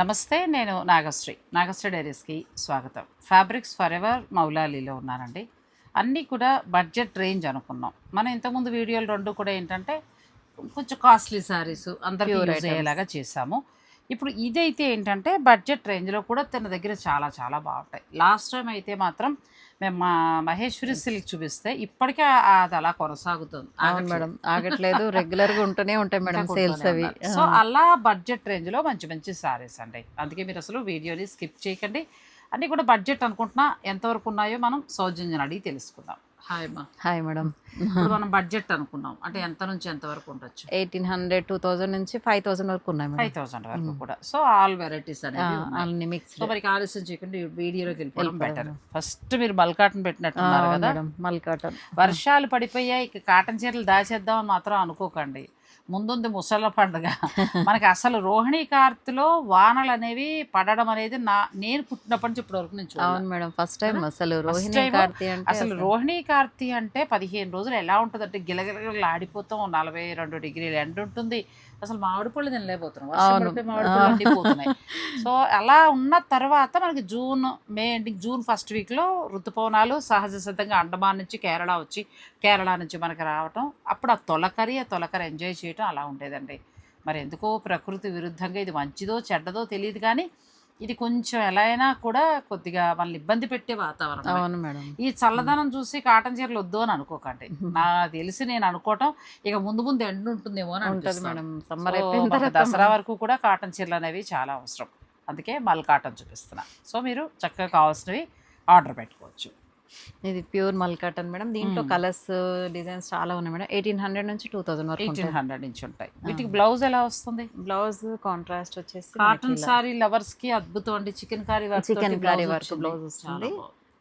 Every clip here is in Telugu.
నమస్తే నేను నాగశ్రీ. నాగశ్రీ డైరీస్కి స్వాగతం. ఫ్యాబ్రిక్స్ ఫర్ ఎవర్ మౌలాలీలో ఉన్నానండి అన్నీ కూడా బడ్జెట్ రేంజ్ అనుకున్నాం. మనం ఇంతకుముందు వీడియోలు రెండు కూడా ఏంటంటే కొంచెం కాస్ట్లీ యూజ్ items. అయ్యేలాగా చేసాము ఇప్పుడు ఇదైతే ఏంటంటే బడ్జెట్ రేంజ్లో కూడా తన దగ్గర చాలా చాలా బాగుంటాయి. లాస్ట్ టైం అయితే మాత్రం మేము మా మహేశ్వరి సిల్క్ చూపిస్తే ఇప్పటికే అది అలా కొనసాగుతుంది. అవును. మేడం ఆగట్లేదు. రెగ్యులర్గా ఉంటూనే ఉంటాయి మేడం సేల్స్ అవి. సో అలా బడ్జెట్ రేంజ్లో మంచి మంచి సారీస్ అండి. అందుకే మీరు అసలు వీడియోని స్కిప్ చేయకండి. అన్నీ కూడా బడ్జెట్ అనుకుంటున్నా ఎంతవరకు ఉన్నాయో మనం సౌజన్యం అడిగి తెలుసుకుందాం. Hi hi madam. మనం బడ్జెట్ అనుకున్నాం. అంటే ఎంత నుంచి ఎంత వరకు ఉండొచ్చు? ఎయిటీన్ హండ్రెడ్ టూ థౌసండ్ నుంచి ఫైవ్ థౌసండ్ వరకు ఉన్నాయి ఫైవ్ థౌసండ్ వరకు కూడా. సో ఆల్ వెరైటీస్ అనేవి మిక్స్ సో మరి ఆలస్యం చేయకుండా వీడియోలోకి వెళ్ళిపోవడం బెటర్. ఫస్ట్ మీరు బల్కాటన్ పెట్టినట్టున్నారు కదా. మల్ కాటన్ వర్షాలు పడిపోయాయి ఇక కాటన్ చీరలు దాచేద్దామని మాత్రం అనుకోకండి. ముందుంది ముసళ్ళ పండుగ మనకి అసలు రోహిణీ కార్తిలో వానలు అనేవి పడడం అనేది నా నేను పుట్టినప్పటి నుంచి ఇప్పటి వరకు నేను. అవును మేడం ఫస్ట్ టైం? అసలు రోహిణి కార్తీ అంటే అసలు రోహిణీ కార్తీ అంటే పదిహేను రోజులు ఎలా ఉంటుందంటే గిలగిలగిల ఆడిపోతాం నలభై రెండు డిగ్రీలు ఎండ ఉంటుంది అసలు మామిడి పళ్ళు తినలేకపోతున్నాం. వర్షం అవును. పడిపోయి మామిడి పళ్ళు ఎండిపోతున్నాయి. సో అలా ఉన్న తర్వాత మనకి June May ending June first వీక్లో ఋతుపవనాలు సహజ సిద్ధంగా అండమాన్ నుంచి కేరళ వచ్చి కేరళ నుంచి మనకి రావటం. అప్పుడు ఆ తొలకరి ఆ తొలకరి ఎంజాయ్ చేయటం అలా ఉండేదండి. మరి ఎందుకో ప్రకృతి విరుద్ధంగా ఇది మంచిదో చెడ్డదో తెలియదు కానీ ఇది కొంచెం ఎలా అయినా కూడా కొద్దిగా మనల్ని ఇబ్బంది పెట్టే వాతావరణం అవును మేడం. ఈ చల్లదనం చూసి కాటన్ చీరలు వద్దు అని అనుకోకండి. నా తెలిసి నేను అనుకోవటం ఇక ముందు ముందు ఎండ ఉంటుందేమో అని ఉంటది. మేడం. సమ్మర్ దసరా వరకు కూడా కాటన్ చీరలు అనేవి చాలా అవసరం. అందుకే మల్ కాటన్ చూపిస్తున్నా. సో మీరు చక్కగా కావాల్సినవి ఆర్డర్ పెట్టుకోవచ్చు. ఇది ప్యూర్ మల్ కాటన్ మేడం. దీంట్లో. కలర్స్ డిజైన్స్ చాలా ఉన్నాయి మేడం. ఎయిటీన్ హండ్రెడ్ నుంచి టూ థౌసండ్ వరకు ఎయిటీన్ హండ్రెడ్ నుంచి ఉంటాయి. వీటికి బ్లౌజ్ ఎలా వస్తుంది? బ్లౌజ్ కాంట్రాస్ట్ వచ్చేసి కాటన్ సారీ లవర్స్కి అద్భుతం అండి. Chikankari work chikankari work blouse వస్తుంది?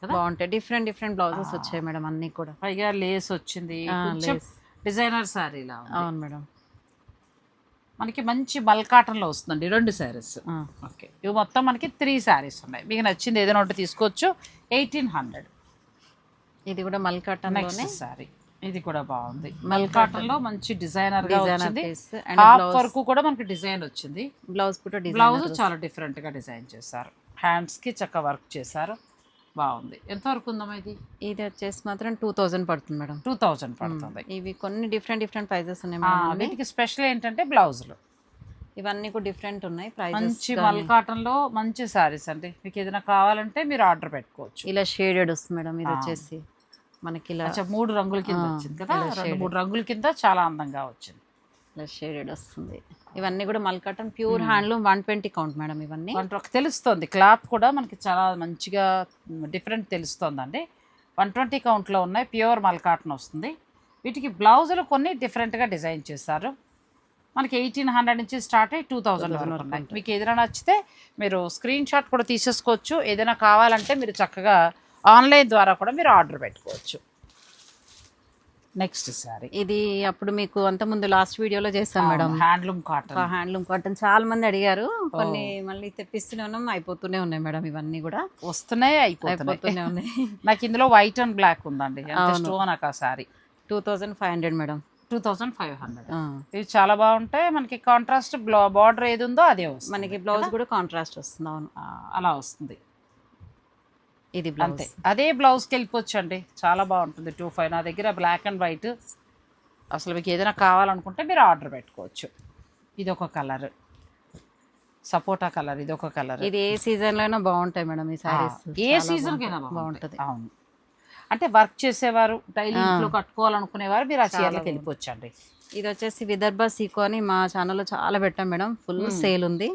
బాగుంటాయి. డిఫరెంట్ డిఫరెంట్ బ్లౌజెస్ వచ్చాయి మేడం అన్ని కూడా. పైగా లేస్ వచ్చింది. డిజైనర్ సారీలా అవును మేడం. మనకి మంచి మల్ కాటన్లో వస్తుందండి రెండు శారీస్. ఓకే. ఇవి మొత్తం మనకి త్రీ శారీస్ ఉన్నాయి. మీకు నచ్చింది ఏదైనా ఒకటి తీసుకోవచ్చు. Eighteen hundred. ఇది కూడా మల్ కాటన్ నెక్స్ట్లోనే. శారీ ఇది కూడా బాగుంది. మల్ కాటన్. లో మంచి డిజైనర్గా వచ్చింది. హాఫ్ వరకు కూడా మనకి డిజైన్ వచ్చింది. బ్లౌజ్ కూడా బ్లౌజ్ చాలా డిఫరెంట్గా డిజైన్ చేశారు. హ్యాండ్స్కి చక్క వర్క్ చేశారు. బాగుంది. ఎంత వరకు ఉందమ్మా ఇది? ఇది వచ్చేసి మాత్రం టూ థౌజండ్ పడుతుంది మేడం. టూ థౌజండ్ పడుతుంది. ఇవి కొన్ని డిఫరెంట్ డిఫరెంట్ ప్రైజెస్ ఉన్నాయి. వీటికి స్పెషల్ ఏంటంటే బ్లౌజులు. ఇవన్నీ కూడా డిఫరెంట్ ఉన్నాయి ప్రైజెస్ మంచి మల్ కాటన్లో మంచి శారీస్ అండి. మీకు ఏదైనా కావాలంటే మీరు ఆర్డర్ పెట్టుకోవచ్చు. ఇలా షేడెడ్ వస్తుంది మేడం. ఇది. వచ్చేసి మనకి ఇలా మూడు రంగుల కింద వచ్చింది కదా? రెండు. మూడు రంగుల కింద చాలా అందంగా వచ్చింది. ఇలా షేడెడ్ వస్తుంది. ఇవన్నీ కూడా mul cotton pure handloom one twenty count madam ఇవన్నీ. అంటే ఒక తెలుస్తుంది. క్లాత్ కూడా మనకి చాలా మంచిగా డిఫరెంట్ తెలుస్తుందండి. వన్ ట్వంటీ కౌంట్లో ఉన్నాయి ప్యూర్ మల్ కాటన్ వస్తుంది. వీటికి బ్లౌజులు కొన్ని డిఫరెంట్గా డిజైన్ చేశారు. మనకి ఎయిటీన్ హండ్రెడ్ నుంచి స్టార్ట్ అయ్యి టూ థౌజండ్ వరకు ఉన్నాయి. మీకు ఏదైనా నచ్చితే మీరు స్క్రీన్ షాట్ కూడా తీసేసుకోవచ్చు. ఏదైనా కావాలంటే మీరు చక్కగా ఆన్లైన్ ద్వారా కూడా మీరు ఆర్డర్ పెట్టుకోవచ్చు. నెక్స్ట్ సారీ. ఇది అప్పుడు మీకు అంత ముందు లాస్ట్ వీడియోలో చేస్తాం madam. Handloom cotton. Handloom cotton. చాలా మంది అడిగారు. కొన్ని మళ్ళీ తెప్పిస్తూనే ఉన్నాం అయిపోతూనే ఉన్నాయి మేడం ఇవన్నీ కూడా. వస్తున్నాయి అయిపోతూనే ఉన్నాయి. నాకు ఇందులో వైట్ అండ్ బ్లాక్ ఉందండి. నాకు ఆ sari. Two thousand five hundred madam. Two thousand five hundred. ఇవి చాలా బాగుంటాయి. మనకి కాంట్రాస్ట్ బార్డర్ ఏది ఉందో అదే వస్తుంది. మనకి బ్లౌజ్ కూడా కాంట్రాస్ట్ వస్తుంది అవును. అలా వస్తుంది. ఇది అంతే. అదే బ్లౌజ్కి వెళ్ళిపోవచ్చు అండి చాలా బాగుంటుంది టూ ఫైవ్. నా దగ్గర బ్లాక్ అండ్ వైట్ అసలు మీకు ఏదైనా కావాలనుకుంటే మీరు ఆర్డర్ పెట్టుకోవచ్చు. ఇది ఒక కలర్ సపోటా కలర్ ఇది ఒక కలర్ ఇది ఏ సీజన్లో అయినా బాగుంటాయి మేడం ఈ సారీస్ ఏ సీజన్ కైనా బాగుంటది బాగుంటుంది. అవును. అంటే వర్క్ చేసేవారు డైలీ ఇంట్లో కట్టుకోవాలనుకునేవారు మీరు ఆ చీరలకు వెళ్ళిపోవచ్చు అండి ఇది వచ్చేసి విదర్భ సీకో అని మా ఛానల్లో చాలా పెట్టాం మేడం. ఫుల్ సేల్ ఉంది.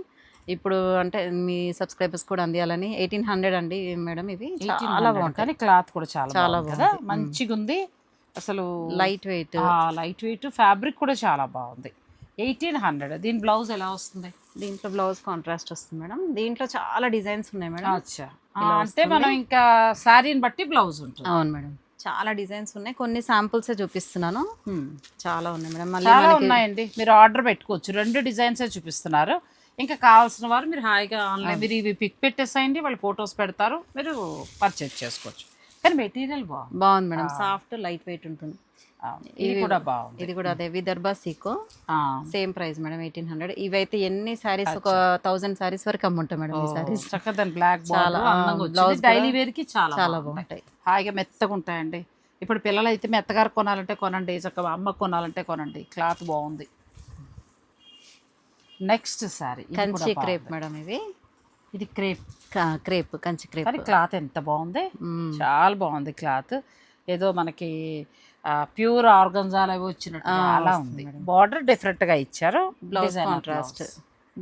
ఇప్పుడు అంటే మీ సబ్స్క్రైబర్స్ కూడా అందియాలని ఎయిటీన్ హండ్రెడ్ అండి మేడం ఇవి. చాలా కానీ క్లాత్ కూడా చాలా చాలా బాగుంది బాగుంది. మంచిగా ఉంది అసలు light weight. Light weight. Fabric కూడా చాలా బాగుంది. Eighteen hundred. దీని బ్లౌజ్ ఎలా వస్తుంది? దీంట్లో బ్లౌజ్ కాంట్రాస్ట్ వస్తుంది మేడం. దీంట్లో చాలా డిజైన్స్ ఉన్నాయి మేడం. అచ్చా. అంటే మనం ఇంకా శారీని బట్టి బ్లౌజ్ ఉంటుంది. అవును మేడం. చాలా డిజైన్స్ ఉన్నాయి. కొన్ని శాంపుల్స్ చూపిస్తున్నాను. చాలా ఉన్నాయి మేడం. మళ్ళీ ఉన్నాయండి. మీరు ఆర్డర్ పెట్టుకోవచ్చు. రెండు డిజైన్సే చూపిస్తున్నారు. ఇంకా కావాల్సిన వారు మీరు హాయిగా ఆన్లైన్ మీరు ఇవి పిక్ పెట్టేసేయండి వాళ్ళు ఫొటోస్ పెడతారు మీరు పర్చేజ్ చేసుకోవచ్చు. కానీ మెటీరియల్ బాగుంది. బాగుంది మేడం. సాఫ్ట్ లైట్ వెయిట్ ఉంటుంది. ఇది కూడా బాగుంది. ఇది కూడా అదే Vidarbha Seeko. Same price madam eighteen hundred ఇవైతే ఎన్ని సారీస్ ఒక థౌసండ్ సారీస్ వరకు అమ్ముంటాం మేడం ఈ సారీస్ చక్కగా బ్లాక్ చాలా, బాల్ ఆ, అందంగా blouse వచ్చింది డైలీ వేర్కి చాలా చాలా బాగుంటాయి. బాగుంటాయి. హాయిగా మెత్తగా ఉంటాయండి. ఇప్పుడు పిల్లలు అయితే మెత్తగారు కొనాలంటే కొనండి చక్కగా అమ్మ కొనాలంటే కొనండి. క్లాత్ బాగుంది. Next sari. Kanchi crepe madam ఇవి. ఇది క్రేప్. Crepe Kanchi crepe. కానీ క్లాత్ ఎంత బాగుంది. చాలా బాగుంది క్లాత్. ఏదో మనకి ప్యూర్ ఆర్గంజాలు అవి వచ్చినట్టు అలా ఉంది. బార్డర్ డిఫరెంట్గా ఇచ్చారు. బ్లౌజ్ కాంట్రాస్ట్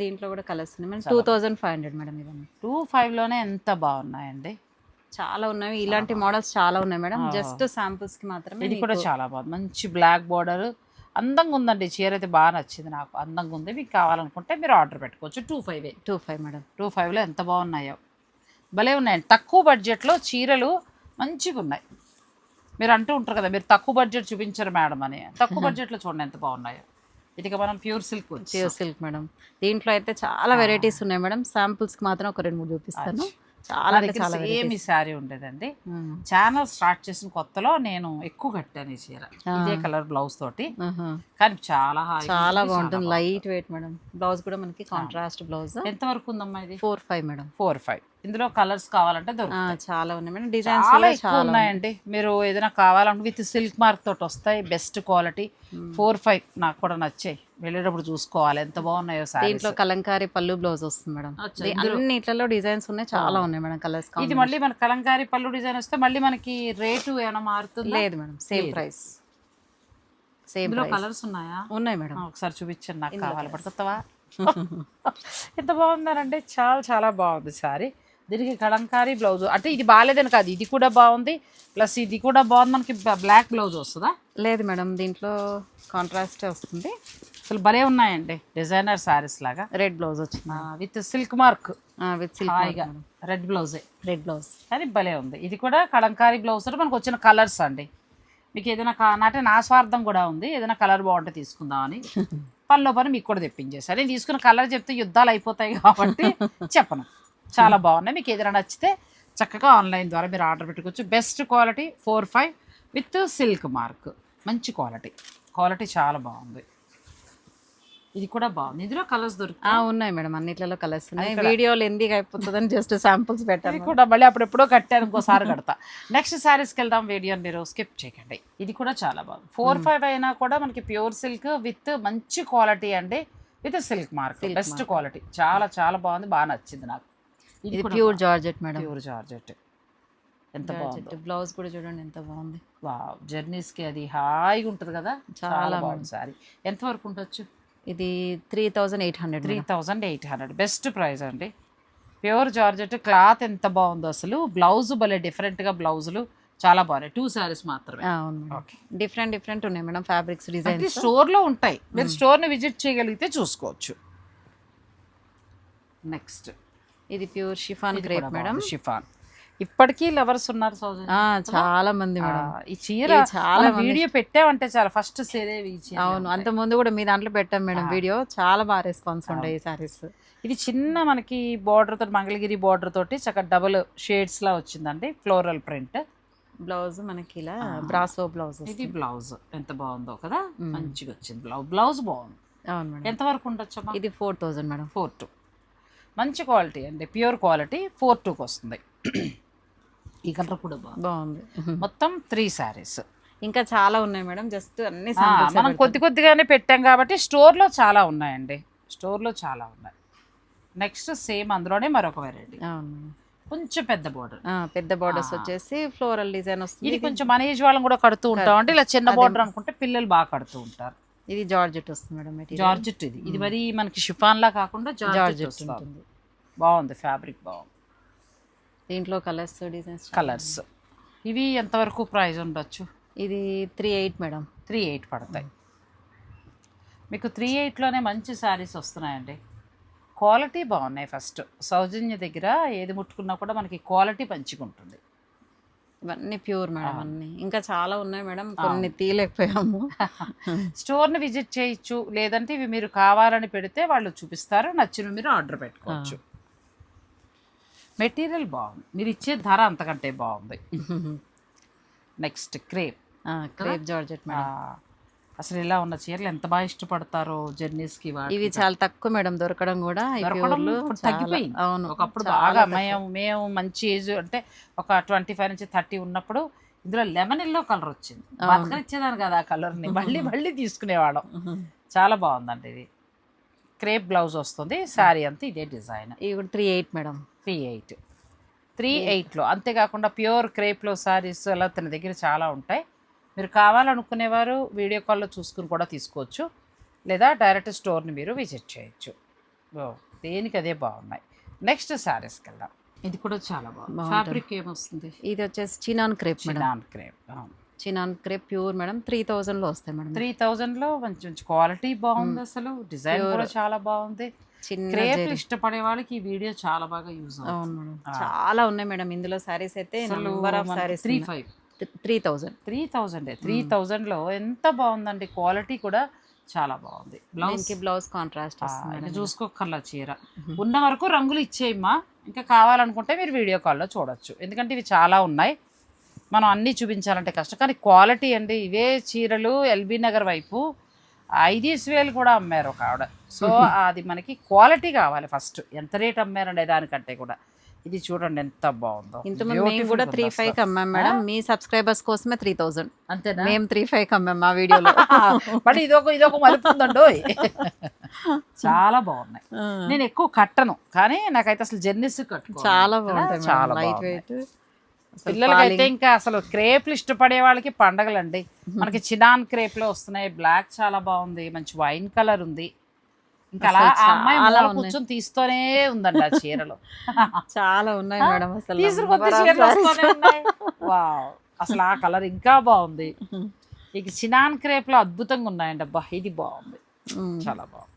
దీంట్లో కూడా కలర్స్ ఉన్నాయి two thousand five hundred madam ఇవన్నీ. టూ ఫైవ్లోనే ఎంత బాగున్నాయండి. చాలా ఉన్నాయి. ఇలాంటి మోడల్స్ చాలా ఉన్నాయి మేడం. జస్ట్ శాంపుల్స్కి మాత్రమే ఇది కూడా చాలా బాగుంది. మంచి బ్లాక్ బార్డర్ అందంగా ఉందండి. చీర అయితే బాగా నచ్చింది నాకు. అందంగా ఉంది. మీకు కావాలనుకుంటే మీరు ఆర్డర్ పెట్టుకోవచ్చు. Two five two five madam. Two ఫైవ్లో ఎంత బాగున్నాయో. భలే ఉన్నాయండి. తక్కువ బడ్జెట్లో చీరలు మంచిగా ఉన్నాయి. మీరు అంటూ ఉంటారు కదా మీరు తక్కువ బడ్జెట్ చూపించరు మేడం అని. తక్కువ బడ్జెట్లో చూడండి ఎంత బాగున్నాయో. ఇది మనం pure silk pure silk madam. దీంట్లో అయితే చాలా వెరైటీస్ ఉన్నాయి మేడం. శాంపుల్స్కి మాత్రం ఒక రెండు మూడు చూపిస్తాను. చాలా చాలా ఈ శారీ ఉండేదండి. ఛానల్ స్టార్ట్ చేసిన కొత్తలో నేను ఎక్కువ కట్టాను ఈ చీర. ఇదే కలర్ బ్లౌజ్ తోటి. కానీ చాలా చాలా బాగుంటుంది. లైట్ వెయిట్ మేడం బ్లౌజ్ కూడా మనకి కాంట్రాస్ట్ బ్లౌజ్ ఎంత వరకు ఉందమ్మా ఇది? Four five madam four five ఇందులో కలర్స్ కావాలంటే దొరుకుతాయి. చాలా ఉన్నాయి. మేడం డిజైన్స్ చాలా ఎక్కువ ఉన్నాయండి. మీరు ఏదైనా కావాలంటే విత్ సిల్క్ మార్క్ తోటి వస్తాయి. Best quality. ఫోర్ ఫైవ్ నాకు కూడా నచ్చాయి. వెళ్ళేటప్పుడు చూసుకోవాలి. ఎంత బాగున్నాయో దీంట్లో కలంకారీ పళ్ళు బ్లౌజ్ వస్తుంది మేడం. అన్నిట్లలో డిజైన్స్ ఉన్నాయి. చాలా ఉన్నాయి మేడం కలర్స్ ఇది మళ్ళీ మన కలంకారీ పళ్ళు డిజైన్ వస్తే మళ్ళీ మనకి రేటు ఏమైనా మారుతుంది? లేదు madam same price. Same colours ఉన్నాయా? ఉన్నాయి మేడం. ఒకసారి చూపించండి నాకు కావాలి. పడుతుందా ఎంత బాగుందనంటే చాలా చాలా బాగుంది సారీ దీనికి కలంకారీ బ్లౌజ్. అంటే ఇది బాగాలేదని కాదు ఇది కూడా బాగుంది ప్లస్ ఇది కూడా బాగుంది మనకి బ్లాక్ బ్లౌజ్ వస్తుందా? లేదు మేడం దీంట్లో కాంట్రాస్ట్ వస్తుంది. అసలు భలే ఉన్నాయండి డిజైనర్ సారీస్ లాగా. రెడ్ బ్లౌజ్ వచ్చింది. With silk mark with silk red బ్లౌజే red blouse కానీ భలే ఉంది. ఇది కూడా కలంకారీ బ్లౌజ్ మనకు వచ్చిన కలర్స్ అండి. మీకు ఏదైనా అంటే నా స్వార్థం కూడా ఉంది. ఏదైనా కలర్ బాగుంటే తీసుకుందామని. పనిలో పని మీకు కూడా తెప్పించేసారు నేను తీసుకున్న కలర్ చెప్తే యుద్ధాలు అయిపోతాయి కాబట్టి చెప్పను. చాలా బాగున్నాయి. మీకు ఏదైనా నచ్చితే చక్కగా ఆన్లైన్ ద్వారా మీరు ఆర్డర్ పెట్టుకోవచ్చు. Best quality four five with silk mark. మంచి క్వాలిటీ. క్వాలిటీ చాలా బాగుంది. ఇది కూడా బాగుంది. ఇందులో కలర్స్ దొరుకుతాయి? ఉన్నాయి మేడం. అన్నిట్లలో కలర్స్ ఉన్నాయి. వీడియోలు ఎందుకు అయిపోతుందని జస్ట్ శాంపుల్స్ పెట్టాను. కూడా మళ్ళీ అప్పుడెప్పుడో కట్టాను ఇంకోసారి కడతా. నెక్స్ట్ శారీస్కి వెళ్దాం. వీడియో మీరు స్కిప్ చేయకండి. ఇది కూడా చాలా బాగుంది. ఫోర్ ఫైవ్ అయినా కూడా మనకి ప్యూర్ సిల్క్ విత్ మంచి క్వాలిటీ అండి. With silk mark. Best quality. చాలా చాలా బాగుంది. బాగా నచ్చింది నాకు. ఇది pure georgette madam. Pure georgette. ఎంత బాగుంది. బ్లౌజ్ కూడా చూడండి ఎంత బాగుంది. వా జర్నీస్కి అది హాయిగా ఉంటుంది కదా? చాలా బాగుంది సారీ. ఎంత వరకు ఉండొచ్చు? ఇది three thousand eight hundred three thousand eight hundred. Best price అండి. ప్యూర్ జార్జెట్ క్లాత్ ఎంత బాగుందో అసలు. బ్లౌజ్ భలే డిఫరెంట్గా బ్లౌజులు. చాలా బాగున్నాయి. టూ శారీస్ మాత్రమే. అవును మేడం. ఓకే. డిఫరెంట్ డిఫరెంట్ ఉన్నాయి మేడం ఫ్యాబ్రిక్స్ అంటే డిజైన్స్. స్టోర్లో ఉంటాయి. మీరు స్టోర్ని విజిట్ చేయగలిగితే చూసుకోవచ్చు. నెక్స్ట్. ఇది pure chiffon crepe madam. Chiffon. ఇప్పటికీ లవర్స్ ఉన్నారు చాలా మంది మేడం. ఈ చీర చాలా వీడియో పెట్టామంటే చాలా ఫస్ట్ సేదేవి అవును అంత. ముందు కూడా మీ దాంట్లో పెట్టాం మేడం వీడియో. చాలా బాగా రెస్పాన్స్ ఉండే ఈ సారీస్ ఇది చిన్న మనకి బార్డర్ తోటి మంగళగిరి బార్డర్ తోటి చక్కగా డబుల్ షేడ్స్ లా వచ్చిందండి ఫ్లోరల్ ప్రింట్ బ్లౌజ్ మనకి ఇలా బ్రాసో బ్లౌజ్ ఇది బ్లౌజ్ ఎంత బాగుందో కదా? మంచిగా వచ్చింది బ్లౌజ్ బ్లౌజ్ బాగుంది. అవును మేడం. ఎంత వరకు ఉండొచ్చమ్మా? ఇది four thousand madam. Four two మంచి క్వాలిటీ అండి ప్యూర్ క్వాలిటీ ఫోర్ టూకి వస్తుంది. ఈ కలర్ కూడా బాగుంది. మొత్తం త్రీ శారీస్. ఇంకా చాలా ఉన్నాయి మేడం జస్ట్ అన్ని మనం కొద్ది కొద్దిగానే పెట్టాం కాబట్టి స్టోర్లో చాలా ఉన్నాయండి. స్టోర్లో చాలా ఉన్నాయి. నెక్స్ట్ సేమ్ అందులోనే మరొక వెరైటీ కొంచెం పెద్ద బోర్డర్ పెద్ద బార్డర్స్ వచ్చేసి ఫ్లోరల్ డిజైన్ వస్తుంది. ఇది కొంచెం మన ఏజ్ వాళ్ళం కూడా కడుతూ ఉంటాం అంటే ఇలా చిన్న బోర్డర్ అనుకుంటే పిల్లలు బాగా కడుతూ ఉంటారు. ఇది జార్జెట్ వస్తుంది మేడం జార్జెట్ ఇది. ఇది మరి మనకి షిఫాన్ లా కాకుండా జార్జెట్ ఉంటుంది. బాగుంది ఫ్యాబ్రిక్ బాగుంది. దీంట్లో కలర్స్ డిజైన్స్ కలర్స్. ఇవి ఎంతవరకు ప్రైస్ ఉండొచ్చు? ఇది three eight madam. Three eight పడతాయి. మీకు త్రీ ఎయిట్లోనే మంచి శారీస్ వస్తున్నాయండి. క్వాలిటీ బాగున్నాయి ఫస్ట్. సౌజన్య దగ్గర ఏది ముట్టుకున్నా కూడా మనకి క్వాలిటీ మంచిగా ఉంటుంది ఇవన్నీ ప్యూర్ మేడం అన్ని. ఇంకా చాలా ఉన్నాయి మేడం కొన్ని తీయలేకపోయాము. స్టోర్ని విజిట్ చేయొచ్చు లేదంటే ఇవి మీరు కావాలని పెడితే వాళ్ళు చూపిస్తారు నచ్చినవి మీరు ఆర్డర్ పెట్టుకోవచ్చు. మెటీరియల్ బాగుంది. మీరు ఇచ్చే ధర అంతకంటే బాగుంది. Next crepe. Crepe georgette madam. అసలు ఇలా ఉన్న చీరలు ఎంత బాగా ఇష్టపడతారో జర్నీస్కి ఇవి చాలా తక్కువ మేడం దొరకడం కూడా తగ్గిపోయింది. అవును ఒకప్పుడు బాగా. మేము మేము మంచి ఏజ్ అంటే ఒక ట్వంటీ ఫైవ్ నుంచి థర్టీ ఉన్నప్పుడు ఇందులో లెమన్ ఎల్లో కలర్ వచ్చింది. బతకనిచ్చేదాన్ని కదా ఆ కలర్ని. మళ్ళీ మళ్ళీ తీసుకునేవాళ్ళం. చాలా బాగుందండి ఇది. క్రేప్ బ్లౌజ్ వస్తుంది శారీ అంతా ఇదే డిజైన్. ఇవి three eight madam. Three eight three ఎయిట్లో అంతేకాకుండా ప్యూర్ క్రేప్లో సారీస్ అలా తన దగ్గర చాలా ఉంటాయి. మీరు కావాలనుకునేవారు వీడియో కాల్లో చూసుకుని కూడా తీసుకోవచ్చు. లేదా డైరెక్ట్ స్టోర్ని మీరు విజిట్ చేయొచ్చు. ఓ, దేనికి అదే బాగున్నాయి. నెక్స్ట్ శారీస్కి వెళ్దాం ఇది కూడా చాలా బాగుంది. ఫ్యాబ్రిక్ ఏమొస్తుంది? ఇది వచ్చేసి chinon crepe chinon crepe chinon crepe pure madam. Three థౌజండ్లో వస్తాయి మేడం. త్రీ థౌజండ్లో మంచి మంచి క్వాలిటీ బాగుంది అసలు. డిజైన్ కూడా చాలా బాగుంది. క్రేప్. ఇష్టపడే వాళ్ళకి ఈ వీడియో చాలా బాగా యూజ్ అవుతుంది. చాలా ఉన్నాయి మేడం. ఇందులో సారీస్ అయితే number of saris three five. Three thousand. Three thousand. Three థౌజండ్లో ఎంత బాగుందండి. క్వాలిటీ కూడా చాలా బాగుంది. బ్లౌజ్ బ్లౌజ్ కాంట్రాస్ట్ చూసుకోకర్లా చీర. ఉన్న వరకు రంగులు ఇచ్చేయమ్మా. ఇంకా కావాలనుకుంటే మీరు వీడియో కాల్లో చూడొచ్చు. ఎందుకంటే ఇవి చాలా ఉన్నాయి. మనం అన్నీ చూపించాలంటే కష్టం. కానీ క్వాలిటీ అండి. ఇవే చీరలు ఎల్బీ నగర్ వైపు ఐదీస్ వేలు కూడా అమ్మారు ఒక ఆవిడ. సో అది మనకి క్వాలిటీ కావాలి ఫస్ట్. ఎంత రేట్ అమ్మారండి దానికంటే కూడా. ఇది చూడండి ఎంత బాగుందో. ఇంతకుముందు మేము Beautiful కూడా త్రీ. ఫైవ్కి అమ్మాం మేడం. మీ సబ్స్క్రైబర్స్ కోసమే త్రీ థౌజండ్ అంతేనా? మేము త్రీ ఫైవ్కి అమ్మాం మా వీడియోలో. బట్ ఇదొక ఇదొక మలుపు ఉందండోయ్ చాలా బాగున్నాయి. నేను ఎక్కువ కట్టను కానీ నాకైతే అసలు జర్నీస్ కట్టు చాలా బాగుంటాయి చాలా లైట్. వెయిట్ పిల్లలకైతే ఇంకా అసలు క్రేప్లు ఇష్టపడే వాళ్ళకి పండగలండి. మనకి చినాన్ క్రేప్లో వస్తున్నాయి. బ్లాక్ చాలా బాగుంది. మంచి వైన్ కలర్ ఉంది. ఇంకా అలా ఆ అమ్మాయి ఉన్నాయి. కూర్చొని తీస్తూనే ఉందండి ఆ చీరలు. చాలా ఉన్నాయి మేడం అసలు. చీరలు sarees. వస్తూనే ఉన్నాయి. వావ్. అసలు ఆ కలర్ ఇంకా బాగుంది. ఇక చినాన్ క్రేప్లో అద్భుతంగా ఉన్నాయండి అబ్బా. ఇది బాగుంది. చాలా బాగుంది.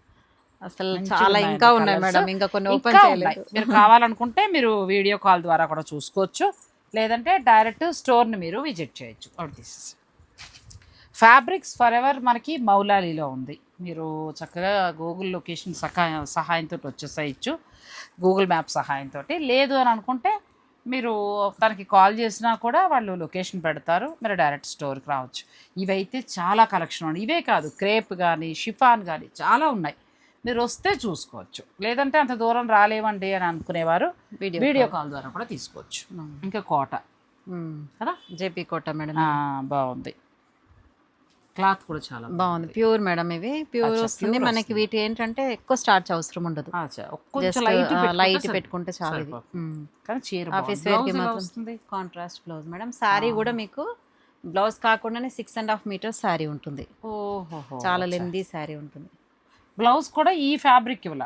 అసలు చాలా ఇంకా ఉన్నాయి. మేడం. ఇంకా కొన్ని ఓపెన్. చేయలేదు. మీరు కావాలనుకుంటే మీరు వీడియో కాల్ ద్వారా కూడా చూసుకోవచ్చు. లేదంటే డైరెక్ట్ స్టోర్ని మీరు విజిట్ చేయొచ్చు. అవుట్ తీసేసి ఫ్యాబ్రిక్స్ ఫర్ ఎవర్ మనకి మౌలాలీలో ఉంది. మీరు చక్కగా గూగుల్ లొకేషన్ సహాయం సహాయంతో వచ్చేసేయచ్చు. గూగుల్ మ్యాప్ సహాయంతో లేదు అని అనుకుంటే మీరు తనకి కాల్ చేసినా కూడా వాళ్ళు లొకేషన్ పెడతారు. మీరు డైరెక్ట్ స్టోర్కి రావచ్చు. ఇవైతే చాలా కలెక్షన్ ఉన్నాయి. ఇవే కాదు క్రేప్ కానీ షిఫాన్ కానీ చాలా ఉన్నాయి. మీరు వస్తే చూసుకోవచ్చు. లేదంటే అంత దూరం రాలేవండి అని అనుకునేవారు వీడియో వీడియో కాల్ ద్వారా కూడా తీసుకోవచ్చు. ఇంకా కోట. కదా? JP Kota madam. బాగుంది. క్లాత్ కూడా చాలా బాగుంది. ప్యూర్ మేడం ఇవి. ప్యూర్ వస్తుంది. మనకి వీటి ఏంటంటే ఎక్కువ స్టార్చ్ అవసరం ఉండదు. లైట్ లైట్ పెట్టుకుంటే చాలు ఇది. ఆఫీస్. వేర్కి వస్తుంది? Contrast blouse madam. శారీ కూడా మీకు బ్లౌజ్ కాకుండానే six and half metres sari ఉంటుంది. ఓహో చాలా లెందీ శారీ ఉంటుంది. బ్లౌజ్ కూడా ఈ ఫ్యాబ్రిక్ ఇవ్వాల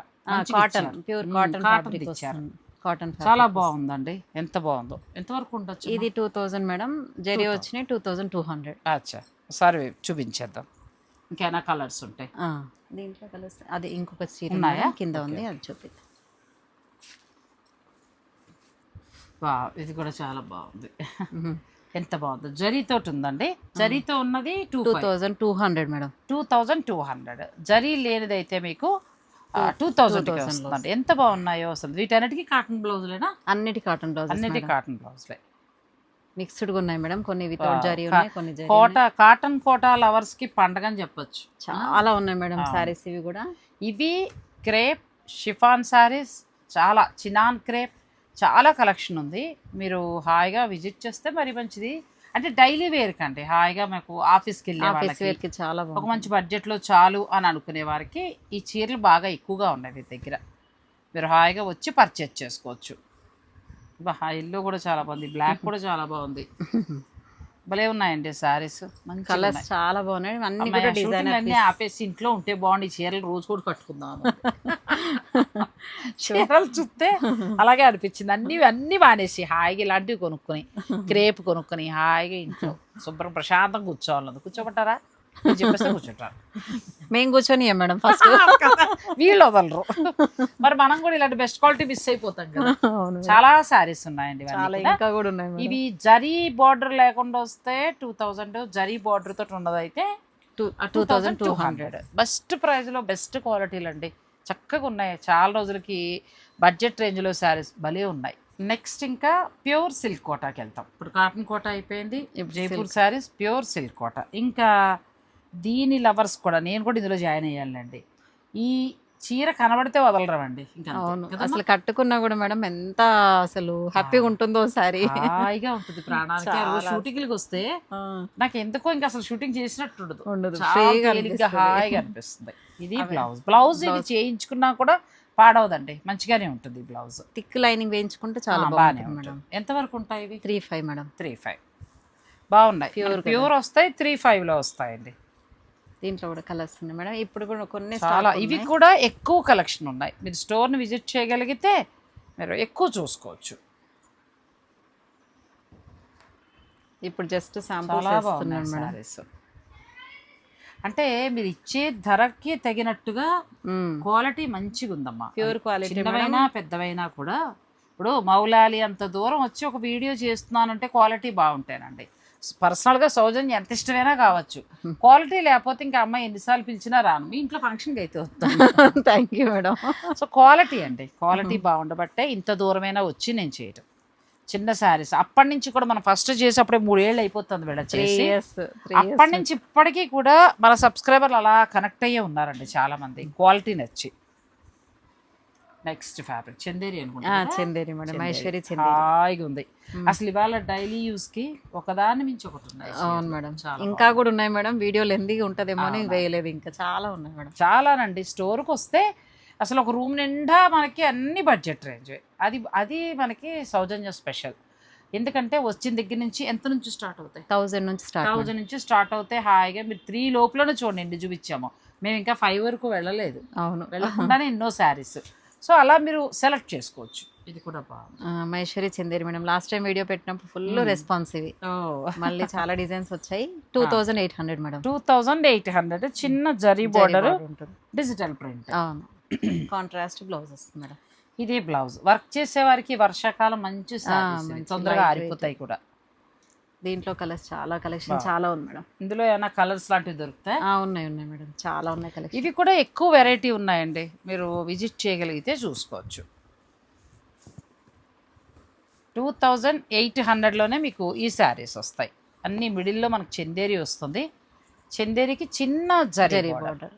కాటన్. ప్యూర్ కాటన్ ఫ్యాబ్రిక్ ఇచ్చారు. కాటన్ చాలా బాగుందండి. ఎంత బాగుందో. ఎంతవరకు ఉండొచ్చు? ఇది టూ థౌజండ్ మేడం. జరీ వచ్చినాయి టూ థౌజండ్ టూ హండ్రెడ్ అచ్చా. సరే చూపించేద్దాం. ఇంకేనా కలర్స్ ఉంటాయి? దీంట్లో కలిస్తే అది ఇంకొక చీర ఉన్నాయా? కింద ఉంది అది చూపిద్దాం. వా ఇది కూడా చాలా బాగుంది. ఎంత బాగుంది. జరీతోటి ఉందండి. జరీతో ఉన్నది two thousand two hundred madam. Two thousand two hundred. Zari లేనిదైతే మీకు టూ థౌజండ్ వస్తుందండి. ఎంత బాగున్నాయో అసలు. వీటన్నిటికీ కాటన్ బ్లౌజులేనా అన్నిటి కాటన్ బ్లౌజెస్ అన్నిటి కాటన్ బ్లౌజ్లే మిక్స్డ్ ఉన్నాయి మేడం. కొన్ని వితౌట్ జరీ ఉన్నాయి కొన్ని కోట కాటన్ కోట లవర్స్కి పండగ అని చెప్పొచ్చు. చాలా ఉన్నాయి మేడం సారీస్ ఇవి కూడా. ఇవి క్రేప్ షిఫాన్ శారీస్ చాలా చినాన్ క్రేప్ చాలా కలెక్షన్ ఉంది. మీరు హాయిగా విజిట్ చేస్తే మరి మంచిది. అంటే డైలీ వేర్ కండి హాయిగా మాకు ఆఫీస్కి వెళ్ళే ఆఫీస్ వాళ్ళకి చాలా ఒక మంచి బడ్జెట్లో చాలు అని అనుకునే వారికి ఈ చీరలు బాగా ఎక్కువగా ఉన్నాయి దగ్గర. మీరు హాయిగా వచ్చి పర్చేజ్ చేసుకోవచ్చు. బా ఇల్లు కూడా చాలా బాగుంది. బ్లాక్ కూడా చాలా బాగుంది. భలే ఉన్నాయండి శారీస్. మంచి కలర్స్ చాలా బాగున్నాయి. అన్ని కూడా డిజైన్ అన్నీ ఆపేసి ఇంట్లో ఉంటే బాగుంది చీరలు రోజు కూడా కట్టుకుందాం చీరలు చూస్తే అలాగే అనిపించింది. అన్ని అన్ని మానేసి హాయిగా ఇలాంటివి కొనుక్కొని క్రేప్ కొనుక్కొని హాయిగా ఇంట్లో శుభ్రం ప్రశాంతంగా కూర్చోవాలి కూర్చోబట్టారా కూర్చుంటారు మేము కూర్చొని మేడం ఫస్ట్. వీళ్ళు వదలరు. మరి మనం కూడా ఇలాంటి బెస్ట్ క్వాలిటీ మిస్ అయిపోతాం కదా. చాలా శారీస్ ఉన్నాయండి. ఇంకా కూడా ఉన్నాయి ఇవి జరీ బార్డర్ లేకుండా వస్తే టూ థౌజండ్ జరీ బార్డర్ తోటి ఉన్నదైతే two two thousand two hundred best ప్రైస్లో బెస్ట్ క్వాలిటీలు అండి. చక్కగా ఉన్నాయి. చాలా రోజులకి బడ్జెట్ రేంజ్లో శారీస్ భలే ఉన్నాయి. నెక్స్ట్ ఇంకా ప్యూర్ సిల్క్ కోటాకి వెళ్తాం. ఇప్పుడు కాటన్ కోట అయిపోయింది. జైపూర్ శారీస్ ప్యూర్ సిల్క్ కోట ఇంకా దీని లవర్స్ కూడా నేను కూడా ఇందులో జాయిన్ అయ్యానండి ఈ చీర కనబడితే వదలరామండి ఇంకా అంతే. అవును. కదమ్మా? అసలు కట్టుకున్నా కూడా మేడం ఎంత అసలు హ్యాపీగా ఉంటుందో సారీ హాయిగా ఉంటుంది ప్రాణానికి. షూటింగ్కి వస్తే నాకు ఎందుకో ఇంకా అసలు షూటింగ్ చేసినట్టు ఉండదు. ఉండదు. హాయిగా అనిపిస్తుంది. ఇది. బ్లౌజ్. బ్లౌజ్ ఇది. చేయించుకున్నా కూడా పాడవదండి. మంచిగానే ఉంటుంది బ్లౌజ్. థిక్ లైనింగ్ వేయించుకుంటే చాలా బాగానే మేడం. ఉంటుంది. ఎంతవరకు ఉంటాయి ఇవి? Three five madam. Three five. బాగున్నాయి. ప్యూర్ వస్తాయి త్రీ లో వస్తాయండి. దీంట్లో కూడా కలర్స్ ఉన్నాయి మేడం. ఇప్పుడు కూడా కొన్ని చాలా ఇవి. కూడా ఎక్కువ కలెక్షన్ ఉన్నాయి. మీరు స్టోర్ని విజిట్ చేయగలిగితే మీరు ఎక్కువ చూసుకోవచ్చు. ఇప్పుడు జస్ట్ బాగున్నాయి వేస్తున్నాను మేడం అంటే మీరు ఇచ్చే ధరకి తగినట్టుగా క్వాలిటీ మంచిగా ఉందమ్మా. ప్యూర్ క్వాలిటీ చిన్నవైనా పెద్దవైనా కూడా. ఇప్పుడు మౌలాలి అంత దూరం వచ్చి ఒక వీడియో చేస్తున్నానంటే క్వాలిటీ బాగుంటానండి. పర్సనల్గా సౌజన్య ఎంత ఇష్టమైనా కావచ్చు. క్వాలిటీ లేకపోతే ఇంకా అమ్మాయి ఎన్నిసార్లు పిలిచినా రాను. మీ ఇంట్లో ఫంక్షన్కి అయితే వస్తాను thank you madam. So quality అండి. క్వాలిటీ బాగుండబట్టే ఇంత దూరమైనా వచ్చి నేను చేయటం. చిన్న శారీస్. అప్పటి నుంచి కూడా మనం ఫస్ట్ చేసేప్పుడే మూడేళ్ళు అయిపోతుంది వీళ్ళ త్రీ చేసి. అప్పటి నుంచి ఇప్పటికీ కూడా మన సబ్స్క్రైబర్లు అలా కనెక్ట్ అయ్యే ఉన్నారండి చాలా మంది క్వాలిటీ నచ్చి. నెక్స్ట్ ఫ్యాబ్రిక్ చందేరి అనుకుంటా? చందేరి మేడం. ఐశ్వర్య హాయిగా ఉంది అసలు ఇవాళ డైలీ యూస్కి ఒకదాని మించి ఒకటి ఉన్నాయి అవును మేడం. చాలా ఇంకా కూడా ఉన్నాయి మేడం. వీడియో లెందీగా ఉంటదేమో అని. వేయలేదు ఇంకా. చాలా ఉన్నాయి మేడం. చాలానండి. స్టోర్కి వస్తే అసలు ఒక రూమ్ నిండా మనకి అన్ని బడ్జెట్ రేంజ్ అది అది మనకి సౌజన్య స్పెషల్ ఎందుకంటే వచ్చిన దగ్గర నుంచి ఎంత నుంచి స్టార్ట్ అవుతాయి? థౌజండ్ నుంచి స్టార్ట్ థౌజండ్ నుంచి స్టార్ట్ అవుతాయి. హాయిగా మీరు త్రీ లోపలనే చూడండి. చూపించాము. మేము ఇంకా ఫైవ్ వరకు వెళ్ళలేదు. అవును. వెళ్ళకుండానే ఎన్నో శారీస్ సో అలా మీరు సెలెక్ట్ చేసుకోవచ్చు. ఇది కూడా Maheshwari Chanderi madam last time video పెట్టినప్పుడు ఫుల్. రెస్పాన్స్ ఇవి. మళ్ళీ చాలా డిజైన్స్ వచ్చాయి. Two thousand eight hundred madam. Two thousand eight hundred. చిన్న జరీ బోర్డర్. డిజిటల్ ప్రింట్ అవును. కాంట్రాస్ట్ బ్లౌజ్ వస్తుంది మేడం. ఇదే బ్లౌజ్ వర్క్ చేసే వారికి వర్షాకాలం మంచి తొందరగా ఆరిపోతాయి కూడా. దీంట్లో కలర్స్ చాలా కలెక్షన్. చాలా ఉంది మేడం. ఇందులో ఏమైనా కలర్స్ లాంటివి దొరుకుతాయి? ఉన్నాయి ఉన్నాయి మేడం. చాలా ఉన్నాయి కలెక్షన్ ఇవి కూడా ఎక్కువ వెరైటీ ఉన్నాయండి. మీరు విజిట్ చేయగలిగితే చూసుకోవచ్చు. టూ థౌజండ్ ఎయిట్ హండ్రెడ్లోనే మీకు ఈ శారీస్ వస్తాయి. అన్ని మిడిల్లో మనకు చందేరి వస్తుంది. చందేరికి చిన్న జరీ బార్డర్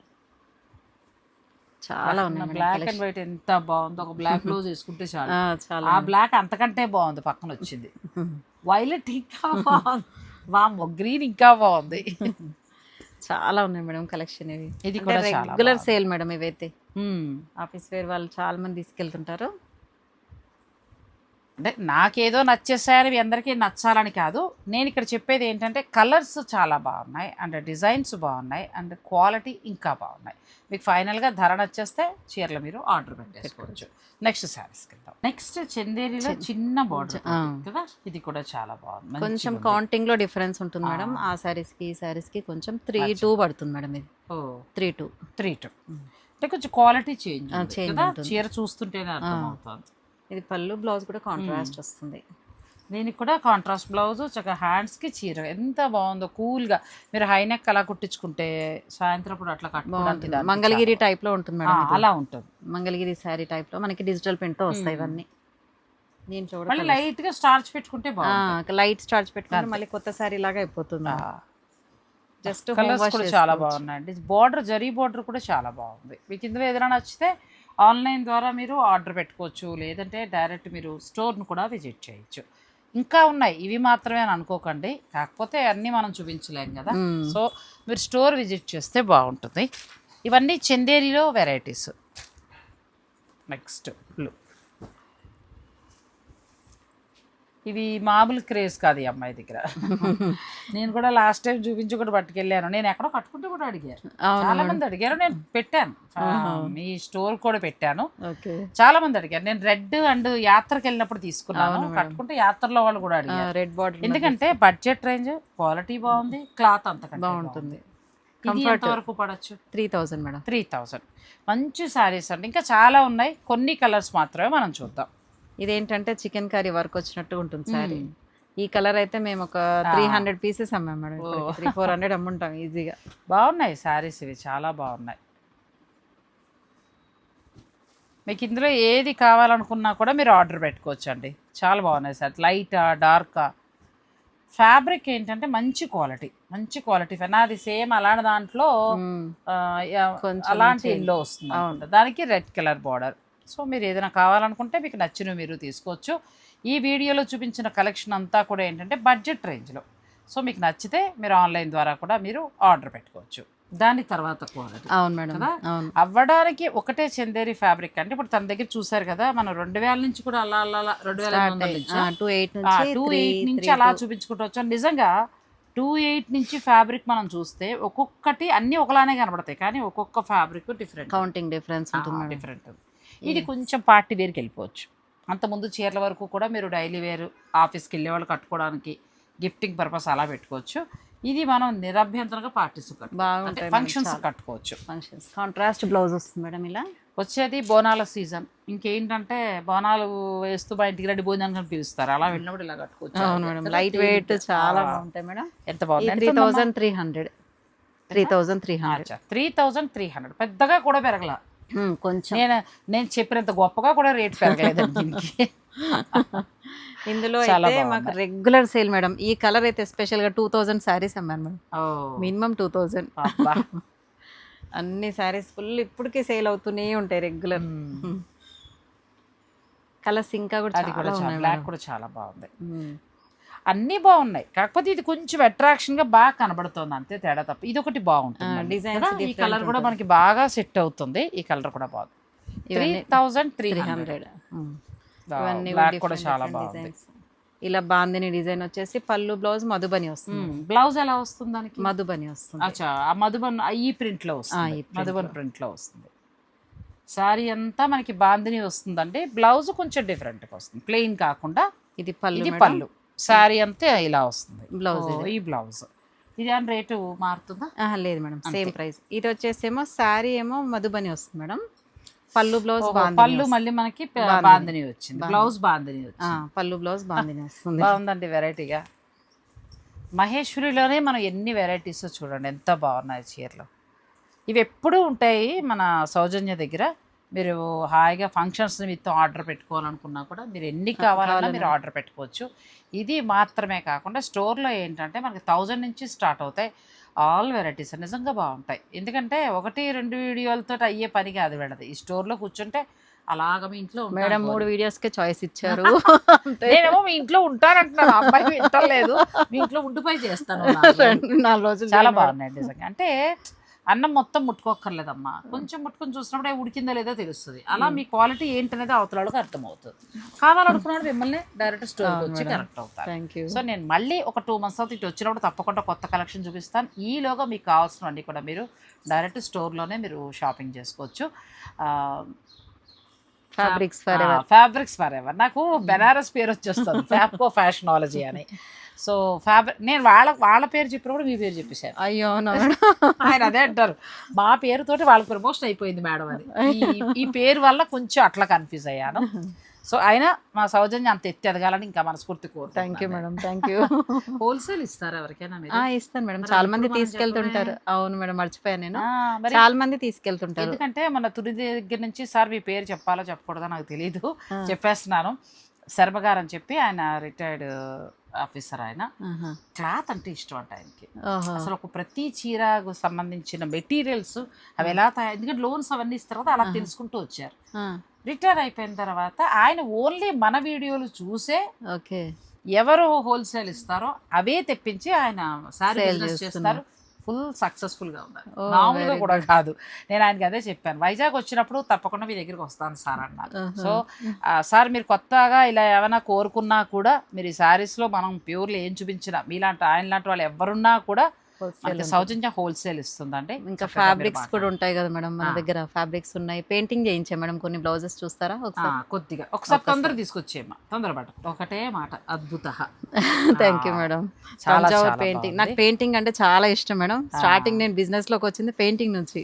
చాలా ఉన్నాయి బ్లాక్ అండ్. వైట్ ఎంత బాగుంది. ఒక బ్లాక్ బ్లౌజ్ వేసుకుంటే ఆ, చాలా ఆ బ్లాక్ అంతకంటే బాగుంది. పక్కన వచ్చింది. వైలెట్ ఇంకా బాగుంది. వామ్ గ్రీన్ ఇంకా బాగుంది. చాలా ఉన్నాయి మేడం కలెక్షన్ ఇవి. ఇది కూడా రెగ్యులర్. సేల్ మేడం ఇవైతే. ఆఫీస్ వేర్ వాళ్ళు చాలా మంది తీసుకెళ్తుంటారు. అంటే నాకేదో నచ్చేసాయని మీ అందరికీ నచ్చాలని కాదు. నేను ఇక్కడ చెప్పేది ఏంటంటే కలర్స్ చాలా బాగున్నాయి. అండ్ డిజైన్స్ బాగున్నాయి. అండ్ క్వాలిటీ ఇంకా బాగున్నాయి. మీకు ఫైనల్గా ధర నచ్చేస్తే చీరలు మీరు ఆర్డర్ పెట్టేసుకోవచ్చు. నెక్స్ట్ శారీస్కి వెళ్దాం నెక్స్ట్ చందేరిలో చిన్న బార్డర్. కదా? ఇది కూడా చాలా బాగుంది. కొంచెం. కౌంటింగ్లో డిఫరెన్స్ ఉంటుంది మేడం. ఆ. సారీస్కి ఈ సారీస్కి కొంచెం త్రీ. టూ పడుతుంది మేడం ఇది. త్రీ టూ త్రీ టూ అంటే కొంచెం క్వాలిటీ చేంజ్ కదా. చీర చూస్తుంటేనే అర్థమవుతుంది. ఇది పళ్ళు బ్లౌజ్ కూడా కాంట్రాస్ట్ వస్తుంది. దీనికి కూడా కాంట్రాస్ట్ బ్లౌజ్ చక్కగా హ్యాండ్స్కి చీర. ఎంత బాగుందో కూల్గా మీరు హైనెక్ అలా కుట్టించుకుంటే సాయంత్రం పూట అట్లా దానికి మంగళగిరి చాలా టైప్లో ఉంటుంది. మేడం. అలా ఉంటుంది. మంగళగిరి శారీ టైప్లో మనకి డిజిటల్ ప్రింట్తో వస్తాయి. ఇవన్నీ. మళ్ళీ కూడా లైట్గా స్టార్చ్ పెట్టుకుంటే లైట్ స్టార్చ్ పెట్టుకుంటే. మళ్ళీ కొత్త శారీ లాగా అయిపోతుంది జస్ట్ కలర్స్ కూడా చాలా బాగున్నాయండి. బార్డర్ జరీ బార్డర్ కూడా చాలా బాగుంది. మీకు ఇందులో ఏదైనా నచ్చితే ఆన్లైన్ ద్వారా మీరు ఆర్డర్ పెట్టుకోవచ్చు లేదంటే డైరెక్ట్ మీరు స్టోర్ను కూడా విజిట్ చేయొచ్చు. ఇంకా ఉన్నాయి. ఇవి మాత్రమే అని అనుకోకండి. కాకపోతే అన్నీ మనం చూపించలేం కదా. సో మీరు స్టోర్ విజిట్ చేస్తే బాగుంటుంది. ఇవన్నీ చందేరిలో వెరైటీస్. నెక్స్ట్ బ్లూ ఇవి మామూలు క్రేజ్ కాదు ఈ అమ్మాయి దగ్గర. నేను కూడా లాస్ట్ టైం చూపించి కూడా పట్టుకెళ్ళాను. నేను ఎక్కడో కట్టుకుంటే కూడా అడిగారు. చాలా మంది అడిగారు నేను పెట్టాను. మీ స్టోర్ కూడా పెట్టాను. చాలా మంది అడిగారు. నేను రెడ్ అండ్ యాత్రకు వెళ్ళినప్పుడు తీసుకున్నాను. కట్టుకుంటే యాత్రలో వాళ్ళు కూడా అడిగారు. రెడ్ బార్డర్ ఎందుకంటే బడ్జెట్ రేంజ్ క్వాలిటీ బాగుంది క్లాత్ అంతకంటే బాగుంటుంది. ఇది. ఎంతవరకు పడచ్చు? Three thousand madam. Three thousand మంచి శారీస్ అండి. ఇంకా చాలా ఉన్నాయి. కొన్ని కలర్స్ మాత్రమే మనం చూద్దాం. ఇదేంటంటే చికెన్ కర్రీ వర్క్ వచ్చినట్టు ఉంటుంది సారీ మ్మ్. ఈ కలర్ అయితే మేము ఒక. త్రీ హండ్రెడ్ పీసెస్ అమ్మాం మేడం. త్రీ ఫోర్ హండ్రెడ్ అమ్ముంటాం ఈజీగా బాగున్నాయి శారీస్ ఇవి చాలా బాగున్నాయి. మీకు ఇందులో ఏది కావాలనుకున్నా కూడా మీరు ఆర్డర్ పెట్టుకోవచ్చు అండి చాలా బాగున్నాయి సార్. లైటా డార్కా. ఫ్యాబ్రిక్ ఏంటంటే మంచి క్వాలిటీ మంచి క్వాలిటీ నాది సేమ్ అలాంటి దాంట్లో కొంచెం అలాంటి. ఎల్లో వస్తుంది. దానికి రెడ్ కలర్ బార్డర్. సో మీరు ఏదైనా కావాలనుకుంటే మీకు నచ్చినవి మీరు తీసుకోవచ్చు. ఈ వీడియోలో చూపించిన కలెక్షన్ అంతా కూడా ఏంటంటే బడ్జెట్ రేంజ్లో. సో మీకు నచ్చితే మీరు ఆన్లైన్ ద్వారా కూడా మీరు ఆర్డర్ పెట్టుకోవచ్చు. దాని తర్వాత క్వాలిటీ. అవును మేడం? అవును. అవ్వడానికి ఒకటే చందేరి ఫ్యాబ్రిక్ అంటే ఇప్పుడు తన దగ్గర చూసారు కదా మనం రెండు వేల నుంచి కూడా అలా అలా రెండు వేల టూ ఎయిట్ నుంచి టూ ఎయిట్ నుంచి అలా చూపించుకుంటూ నిజంగా టూ ఎయిట్ నుంచి ఫ్యాబ్రిక్ మనం చూస్తే ఒక్కొక్కటి అన్ని ఒకలానే కనబడతాయి. కానీ ఒక్కొక్క ఫ్యాబ్రిక్ డిఫరెంట్ కౌంటింగ్ డిఫరెన్స్ ఉంటుంది మేడం. డిఫరెంట్ ఇది కొంచెం పార్టీ వేర్కి వెళ్ళిపోవచ్చు. అంతకుముందు చీరల వరకు కూడా మీరు డైలీ వేర్ ఆఫీస్కి వెళ్ళే వాళ్ళు కట్టుకోవడానికి గిఫ్టింగ్ పర్పస్ అలా పెట్టుకోవచ్చు. ఇది మనం నిరభ్యంతరంగా పార్టీస్ బాగుంటాయి ఫంక్షన్స్ కట్టుకోవచ్చు. ఫంక్షన్స్ కాంట్రాస్ట్ బ్లౌజ్ వస్తుంది మేడం ఇలా? వచ్చేది బోనాల సీజన్. ఇంకేంటంటే బోనాలు వేస్తూ మా ఇంటికి రెడీ భోజనానికి అని పిలుస్తారు. అలా వెళ్ళినప్పుడు ఇలా కట్టుకోవచ్చు. అవును మేడం. Light weight. చాలా బాగుంటాయి మేడం. ఎంత బాగుంది? Three thousand three hundred three thousand three hundred three thousand three hundred పెద్దగా కూడా పెరగల. కొంచెం. నేను నేను చెప్పినంత గొప్పగా కూడా రేట్ పెరగలేదు దీనికి. ఇందులో అయితే మాకు రెగ్యులర్ సేల్ మేడం ఈ కలర్ అయితే స్పెషల్గా టూ థౌజండ్ శారీస్ అమ్మాను మేడం మినిమం టూ థౌజండ్. అన్ని శారీస్ ఫుల్ ఇప్పటికీ సేల్ అవుతూనే ఉంటాయి రెగ్యులర్. కలర్స్ ఇంకా కూడా బ్లాక్ కూడా చాలా బాగుంది. అన్నీ బాగున్నాయి. కాకపోతే ఇది కొంచెం అట్రాక్షన్గా బాగా కనబడుతుంది. అంతే తేడా తప్ప. ఇది ఒకటి బాగుంటుంది కదా? ఈ కలర్ కూడా. మనకి బాగా సెట్ అవుతుంది. ఈ కలర్ కూడా బాగుంది. Three thousand three hundred black కూడా చాలా బాగుంది. ఇలా బాందిని డిజైన్ వచ్చేసి పళ్ళు బ్లౌజ్ మధుబని వస్తుంది. బ్లౌజ్ ఎలా వస్తుంది దానికి? మధుబని వస్తుంది. అచ్చా ఆ మధుబన్ ఈ ప్రింట్లో వస్తుంది మధుబన్ ప్రింట్లో వస్తుంది. సారీ అంతా మనకి బాందిని వస్తుందండి. బ్లౌజ్ కొంచెం డిఫరెంట్గా వస్తుంది. ప్లెయిన్ కాకుండా ఇది పళ్ళు ఇది. పళ్ళు. సారీ అంతే ఇలా వస్తుంది. ఓ, ఈ బ్లౌజ్ ఇది అని రేటు మారుతుందా? లేదు మేడం సేమ్ ప్రైస్. ఇది వచ్చేసేమో శారీ ఏమో మధుబని వస్తుంది మేడం. పళ్ళు బ్లౌజ్ పళ్ళు మళ్ళీ మనకి బాందిని. వచ్చింది. బ్లౌజ్ బాందిని పళ్ళు బ్లౌజ్ బాందిని వస్తుంది. బాగుందండి వెరైటీగా. మహేశ్వరిలోనే మనం ఎన్ని వెరైటీస్ చూడండి ఎంత బాగున్నాయి చీరలు. ఇవి ఎప్పుడూ ఉంటాయి మన సౌజన్య దగ్గర? మీరు హాయిగా ఫంక్షన్స్ నిమిత్తం ఆర్డర్ పెట్టుకోవాలనుకున్నా కూడా మీరు ఎన్ని కావాలన్నా మీరు ఆర్డర్ పెట్టుకోవచ్చు. ఇది మాత్రమే కాకుండా స్టోర్లో ఏంటంటే మనకి థౌజండ్ నుంచి స్టార్ట్ అవుతాయి. ఆల్ వెరైటీస్ నిజంగా బాగుంటాయి. ఎందుకంటే ఒకటి రెండు వీడియోలతో అయ్యే పని కాదు వీడది ఈ స్టోర్లో కూర్చుంటే అలాగ మీ ఇంట్లో మేడం. మూడు వీడియోస్కి చాయిస్ ఇచ్చారు. నేనేమో మీ ఇంట్లో ఉంటానంటున్నాను. అబ్బాయి వింటలేదు. మీ ఇంట్లో ఉండిపోయి చేస్తాను నాలుగు. రోజులు. చాలా. బాగున్నాయి నిజంగా. అంటే అన్నం మొత్తం ముట్టుకోక్కర్లేదమ్మా. కొంచెం ముట్టుకొని చూసినప్పుడు ఉడికిందో లేదో తెలుస్తుంది. అలా మీ క్వాలిటీ ఏంటనేది అవతల వాళ్ళకి అర్థమవుతుంది. కావాలనుకున్నాడు మిమ్మల్ని డైరెక్ట్ స్టోర్కి వచ్చి థ్యాంక్ యూ సో నేను మళ్ళీ ఒక టూ మంత్స్ తర్వాత ఇటు వచ్చినప్పుడు తప్పకుండా కొత్త కలెక్షన్ చూపిస్తాను. ఈలోగా మీకు కావాల్సినవన్నీ కూడా మీరు డైరెక్ట్ స్టోర్లోనే మీరు షాపింగ్ చేసుకోవచ్చు. Fabrics forever fabrics forever నాకు బెనారస్ పేరు వచ్చేస్తుంది. ఫ్యాబ్కో ఫ్యాషనాలజీ అని. సో ఫ్యాబ్రిక్ నేను వాళ్ళ వాళ్ళ పేరు చెప్పినప్పుడు మీ పేరు చెప్పేశాను అయ్యో ఆయన అదే అంటారు. మా పేరుతోటి వాళ్ళ ప్రమోషన్ అయిపోయింది మేడం అని ఈ- పేరు వల్ల కొంచెం అట్లా కన్ఫ్యూజ్ అయ్యాను. సో అయినా మా సౌజన్యం అంత ఎత్తి ఎదగాలని ఇంకా మనస్ఫూర్తి thank you madam thank you wholesale ఇస్తారా ఎవరికైనా ఇస్తాను మేడం. చాలా మంది తీసుకెళ్తుంటారు. అవును మేడం మర్చిపోయాను నేను. చాలా మంది తీసుకెళ్తుంటారు. ఎందుకంటే మన తుది దగ్గర నుంచి సార్ మీ పేరు చెప్పాలో చెప్పకూడదో నాకు తెలియదు. చెప్పేస్తున్నాను. శర్మ గారు అని చెప్పి ఆయన రిటైర్డ్ ఆఫీసర్ ఆయన. క్లాత్ అంటే ఇష్టం అంట ఆయనకి. అసలు ఒక ప్రతి చీరకు సంబంధించిన మెటీరియల్స్ అవి ఎలా తయారు ఎందుకంటే లోన్స్ అవన్నీ ఇస్తారు కదా అలా తెలుసుకుంటూ వచ్చారు. రిటైర్ అయిపోయిన తర్వాత ఆయన ఓన్లీ మన వీడియోలు చూసే ఓకే. ఎవరు హోల్సేల్ ఇస్తారో అవే తెప్పించి ఆయన సారీ బిజినెస్. చేస్తారు. ఫుల్ సక్సెస్ఫుల్గా ఉన్నారు మామూలుగా కూడా కాదు. నేను ఆయనకి అదే చెప్పాను. వైజాగ్ వచ్చినప్పుడు తప్పకుండా మీ దగ్గరికి వస్తాను సార్ అన్నారు. సో సార్ మీరు కొత్తగా ఇలా ఏమైనా కోరుకున్నా కూడా మీరు ఈ sarees లో మనం ప్యూర్లీ ఏం చూపించినా మీలాంటి ఆయన లాంటి వాళ్ళు ఎవరున్నా కూడా మనకి. సౌజన్య హోల్సేల్ ఇస్తుందండి ఇంకా ఫ్యాబ్రిక్స్ కూడా. ఉంటాయి కదా మేడం మన. దగ్గర. ఫ్యాబ్రిక్స్ ఉన్నాయి. పెయింటింగ్ చేయించా మేడం కొన్ని బ్లౌజెస్ చూస్తారా? కొద్దిగా. ఒకసారి తొందర తీసుకొచ్చేయమ్మా. తొందరపడ ఒకటే మాట అద్భుత. థ్యాంక్ యూ మేడం చాలా తంజావూర్ పెయింటింగ్. నాకు పెయింటింగ్ అంటే చాలా ఇష్టం మేడం. స్టార్టింగ్ నేను బిజినెస్లోకి వచ్చింది పెయింటింగ్ నుంచి.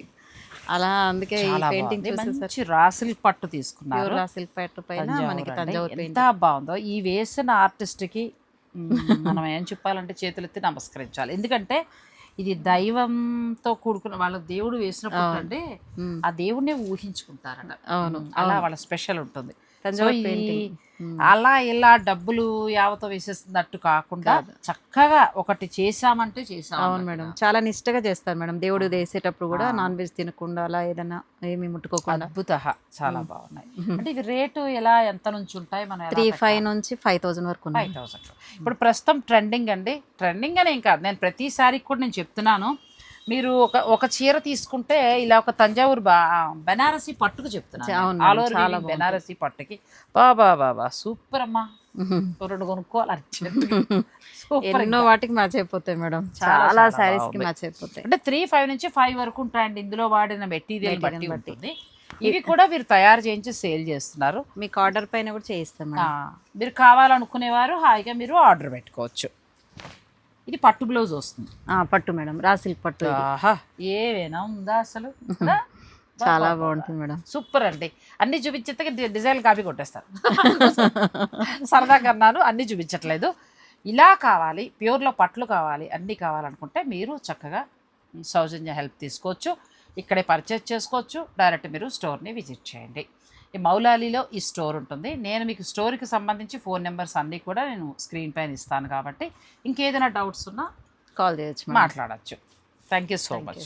అలా అందుకే ఈ పెయింటింగ్ మంచి రాసిల్ పట్టు తీసుకున్నారు. ప్యూర్ సిల్క్ పట్టు పైన మనకి. తంజావూర్ ఎంత బాగుందో. ఈ వేసిన ఆర్టిస్ట్కి మనం ఏం చెప్పాలంటే చేతులెత్తి నమస్కరించాలి. ఎందుకంటే ఇది దైవంతో కూడుకున్న వాళ్ళ దేవుడు వేసినప్పుడు అంటే ఆ దేవుడిని ఊహించుకుంటారట. అవును. అలా వాళ్ళ స్పెషల్ ఉంటుంది. తంజావూరు పెయింటింగ్. అలా ఇలా డబ్బులు యావతో వేసేస్తున్నట్టు కాకుండా చక్కగా ఒకటి చేసామంటే చేసాం అవును మేడం. చాలా నిష్టగా చేస్తారు మేడం. దేవుడు వేసేటప్పుడు కూడా నాన్ వెజ్ తినకుండా అలా ఏదైనా ఏమి ముట్టుకోకుండా. అద్భుత చాలా బాగున్నాయి. అంటే ఇవి రేటు ఎలా ఎంత నుంచి ఉంటాయి? మనం త్రీ ఫైవ్ నుంచి ఫైవ్ థౌసండ్ వరకు ఫైవ్ థౌసండ్. ఇప్పుడు ప్రస్తుతం ట్రెండింగ్ అండి. ట్రెండింగ్ అని కాదు. నేను ప్రతిసారి కూడా నేను చెప్తున్నాను. మీరు ఒక ఒక చీర తీసుకుంటే ఇలా ఒక తంజావూరు బా బెనారసి పట్టుకు చెప్తున్నాను. ఆల్ ఓవర్ బెనారసి పట్టుకి. బాబా బాబా సూపర్ అమ్మా. రెండు కొనుక్కోవాలి? ఎన్నో వాటికి మ్యాచ్ అయిపోతాయి మేడం. చాలా, శారీస్కి. మ్యాచ్ అయిపోతాయి. అంటే త్రీ ఫైవ్ నుంచి ఫైవ్ వరకు ఉంటాయండి. ఇందులో వాడిన మెటీరియల్ బట్టి. ఉంటుంది. ఇవి కూడా వీరు తయారు చేయించి సేల్ చేస్తున్నారు. మీకు ఆర్డర్ పైన కూడా చేయిస్తాం మీరు కావాలనుకునేవారు హాయిగా మీరు ఆర్డర్ పెట్టుకోవచ్చు. ఇది పట్టు బ్లౌజ్ వస్తుంది. పట్టు మేడం. రా సిల్క్ పట్టు. ఆహా ఏవేనా ఉందా అసలు? చాలా బాగుంటుంది మేడం. సూపర్ అండి. అన్ని చూపించేస్తే డిజైన్ కాపీ కొట్టేస్తారు. సరదాగా అన్నాను అన్ని చూపించట్లేదు. ఇలా కావాలి ప్యూర్లో పట్లు కావాలి అన్నీ కావాలనుకుంటే మీరు చక్కగా సౌజన్య హెల్ప్ తీసుకోవచ్చు. ఇక్కడే పర్చేస్ చేసుకోవచ్చు. డైరెక్ట్ మీరు స్టోర్ని విజిట్ చేయండి. ఈ మౌలాలీలో ఈ స్టోర్ ఉంటుంది. నేను మీకు స్టోర్కి సంబంధించి ఫోన్ నెంబర్స్ అన్నీ కూడా నేను స్క్రీన్ పైన ఇస్తాను కాబట్టి ఇంకేదైనా డౌట్స్ ఉన్నా కాల్ చేయొచ్చు మాట్లాడచ్చు. Thank you so much.